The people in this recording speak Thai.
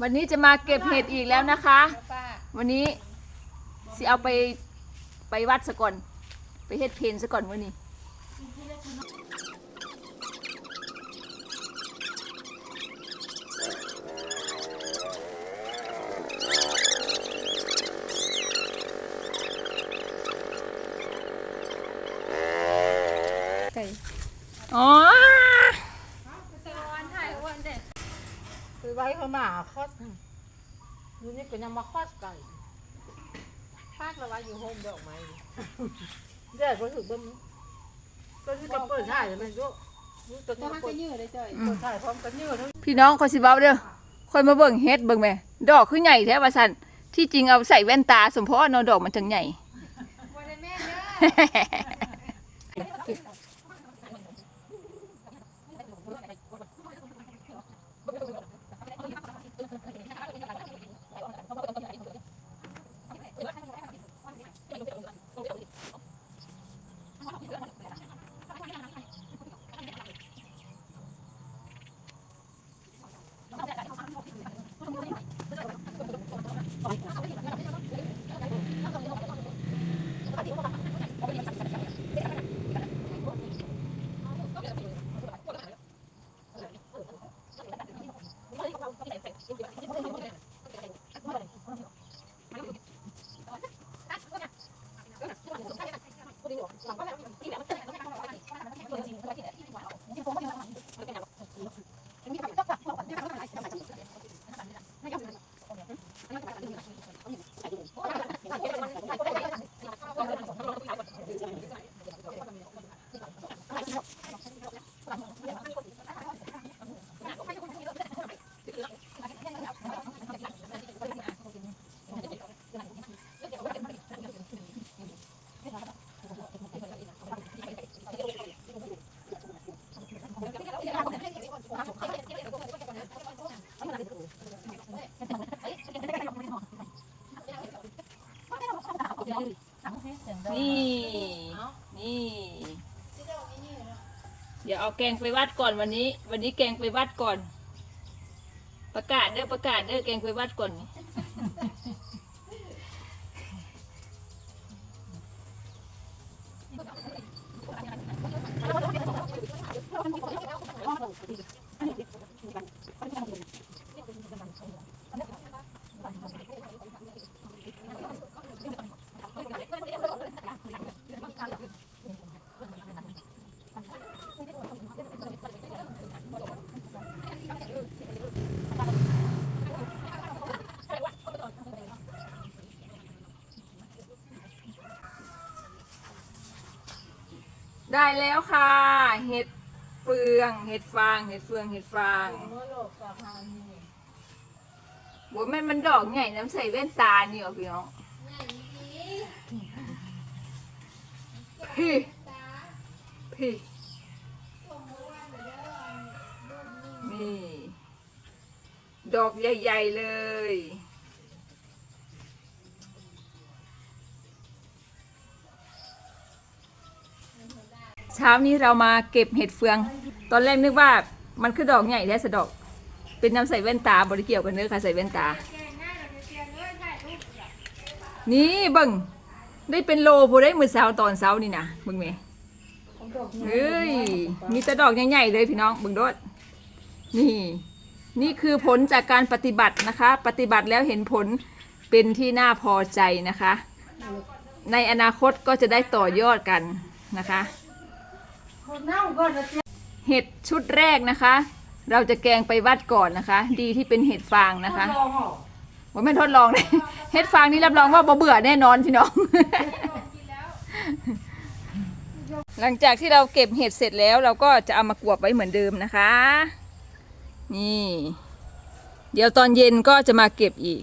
วันนี้จะมาเก็บเห็ดอีกแล้วนะคะป้าวันนี้สิเอาไปไปวัดซะก่อน ไปเฮ็ดเพลนซะก่อนวันนี้ ไก่ อ๋อ ตะวันถ่ายวันเด็ด คือ ไว้เขามาคอดอยู่นี่ก็ยังมาคอดไก่ภาคละว่าอยู่โฮมดอกไม้เดี๋ยวก็ถือเบิ้มก็คือจะเปิดถ่ายมันก็รู้ตัวต้นี้องเปิให้ดยืดเลยจ้อยเปิดถ่ายพร้อมกันเยอะทั้งพี่น้องคอยสิเว้าเด้อคอยมาเบิ่งเฮ็ดเบิ่งแหม่ดอกคือใหญ่แท้ว่าซั่นที่จริงเอาใส่แว่นตาสมเพราะว่าเนาะดอกมันจังใหญ่ นี่นี่ นี่ เดี๋ยวเอาแกงไปวัดก่อนวันนี้ วันนี้แกงไปวัดก่อน ประกาศเด้อประกาศเด้อแกงไปวัดก่อน ได้แล้วค่ะ เห็ดเฟือง เห็ดฟาง เห็ดเฟือง เห็ดฟางเมื่อโลกสะพานนี่โว้ยมันมันดอกใหญ่น้ำใส่แว่นตานี่เหรอพี่น้องพี่พี่นี่ ดอกใหญ่ ๆ เลย เช้านี้เรามาเก็บเห็ดเฟือง ตอนแรกนึกว่ามันคือดอกใหญ่แท้สะดอก เป็นน้ำใส่แว่นตาบริเกี่ยวกันเนื้อค่ะใส่แว่นตา นี่เบิ่งได้เป็นโลผู้ได้มือเช้าตอนเช้านี่นะเบิ่งแหมเอ้ยมีแต่ดอกใหญ่ๆเลยพี่น้องเบิ่งโดดนี่ นี่คือผลจากการปฏิบัตินะคะ ปฏิบัติแล้วเห็นผลเป็นที่น่าพอใจนะคะ ในอนาคตก็จะได้ต่อยอดกันนะคะ เห็ดชุดแรกนะคะ เราจะแกงไปวัดก่อนนะคะ ดีที่เป็นเห็ดฟางนะคะลองเหรอผมไม่ทดลองเลยเห็ดฟางนี่รับรองว่าบ่เบื่อแน่นอนพี่น้อง หลังจากที่เราเก็บเห็ดเสร็จแล้ว เราก็จะเอามากวบไว้เหมือนเดิมนะคะ นี่ เดี๋ยวตอนเย็นก็จะมาเก็บอีก